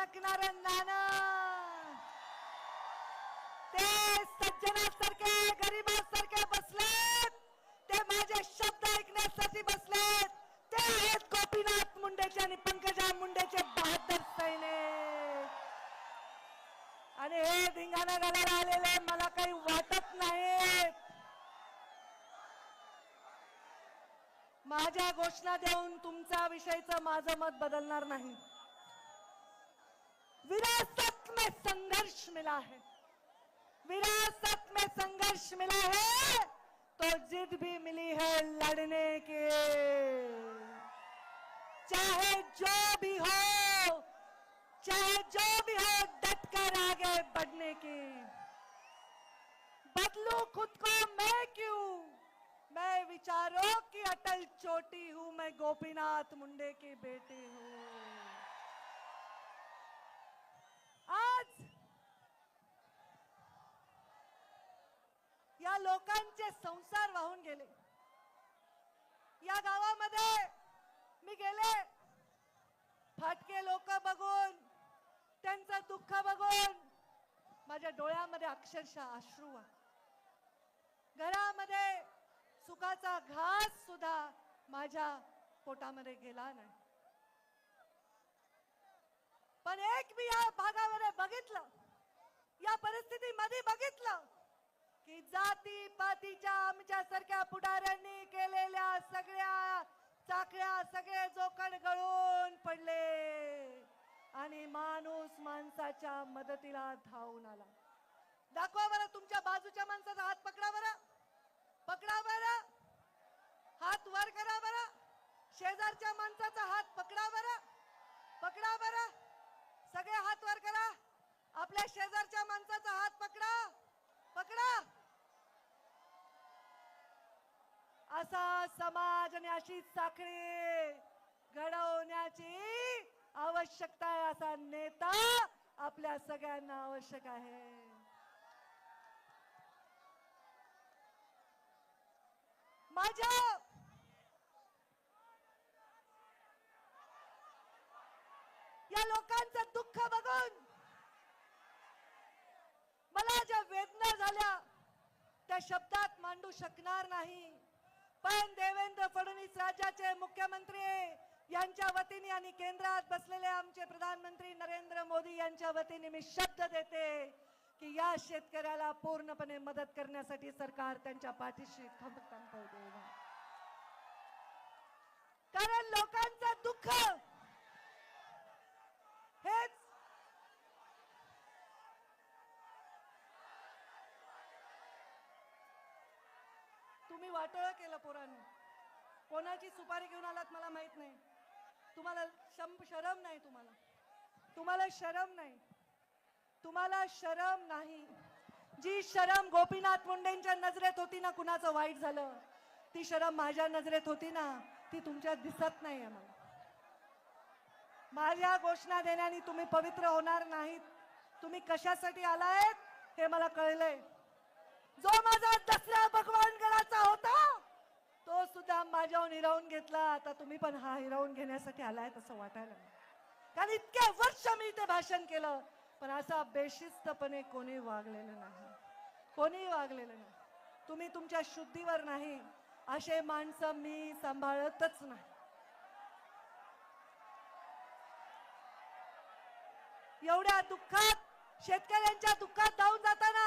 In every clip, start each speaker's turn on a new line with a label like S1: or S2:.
S1: टणकणार नाणं. ते सज्जनासारखे गरीबासारखे बसलेत. ते माझे शब्द ऐकण्यासाठी बसलेत. ते आहेत गोपीनाथ मुंडेचे आणि पंकजा मुंडेचे बहादर सैनिक. आणि हे धिंगाणा घालायला आलेले मला काही वाटत नाही माझ्या घोषणा देऊन तुमचा विषयीचं माझं मत बदलणार नाही. विरासत में संघर्ष मिला है। विरासत में संघर्ष मिला है तो जिद भी मिली है लड़ने के। चाहे जो भी हो, चाहे जो भी हो, डट कर आगे बढ़ने की। बदलू खुद को मैं क्यों? मैं विचारों की अटल चोटी हूँ, मैं गोपीनाथ मुंडे की बेटी हूँ। लोकांचे संसार वाहून गेले. या गावामध्ये मी गेले. फाटके लोक बघून त्यांचं दुःख बघून माझ्या डोळ्यामध्ये अक्षरशः अश्रू घरामध्ये सुखाचा घास सुद्धा माझ्या पोटामध्ये गेला नाही. पण एक मी या भागामध्ये बघितलं. या परिस्थितीमध्ये बघितलं. की जाती पातीच्या आमच्या सारख्या पुढाऱ्यांनी केलेल्या सगळ्या चाकळ्या सगळे जोखड गळून पडले. आणि माणूस माणसाच्या मदतीला धावून आला. दाखवा बरं तुमच्या बाजूच्या माणसाचा हात पकडा बरं. पकडा बरं. हात वर करा बरं. शेजारच्या माणसाचा हात पकडा बरं. पकडा बरं. सगळे हात वर करा. आपल्या शेजारच्या माणसाचा हात पकडा. पकडा. असा समाज आणि अशी साखळी घडवण्याची आवश्यकता आहे असा नेता आपल्या सगळ्यांना आवश्यक आहे. माझ्या या लोकांचं दुःख बघून मला ज्या वेदना झाल्या त्या शब्दात मांडू शकणार नाही. पण देवेंद्र फडणवीस राज्याचे मुख्यमंत्री यांच्या वतीने आणि केंद्रात बसलेले आमचे प्रधानमंत्री नरेंद्र मोदी यांच्या वतीने मी शब्द देते की या शेतकऱ्याला पूर्णपणे मदत करण्यासाठी सरकार त्यांच्या पाठीशी खंबीरपणे कारण लोकांचं दुःख तुम्ही वाटोळं केलं पोरांनी. कोणाची सुपारी घेऊन आलात मला माहीत नाही. तुम्हाला शम शरम नाही तुम्हाला. तुम्हाला शरम नाही. तुम्हाला शरम नाही. जी शरम गोपीनाथ मुंडेंच्या नजरेत होती ना कुणाचं वाईट झालं? ती शरम माझ्या नजरेत होती ना ती तुमच्या दिसत नाही मला. माझ्या घोषणा देण्याने तुम्ही पवित्र होणार नाहीत. तुम्ही कशासाठी आलायत हे मला कळलंय. जो माझा दसरा भगवान गडाचा होता तो सुद्धा माझ्याहून हिरावून घेतला. आता तुम्ही पण हा हिरावून घेण्यासाठी आलाय तसं वाटायला कारण इतक्या वर्ष मी इथे भाषण केलं पण असा बेशिस्तपणे कोणी वागलेलं नाही. कोणी वागलेलं नाही. तुम्ही तुमच्या शुद्धीवर नाही. असे माणसं मी सांभाळतच नाही. एवढ्या दुःखात शेतकऱ्यांच्या दुःखात धावून जाताना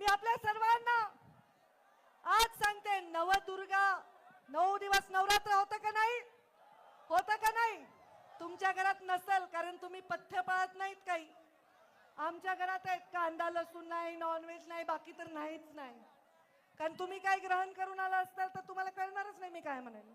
S1: मी आपल्या सर्वांना आज सांगते नवदुर्गा नऊ दिवस नवरात्र होतं का नाही? होतं का नाही? तुमच्या घरात नसेल कारण तुम्ही पथ्य पाळत नाहीत काही. आमच्या घरात आहेत कांदा लसूण नाही नॉनव्हेज नाही बाकी तर नाहीच नाही. कारण तुम्ही काही ग्रहण करून आला असताल तर तुम्हाला कळणारच नाही मी काय म्हणायला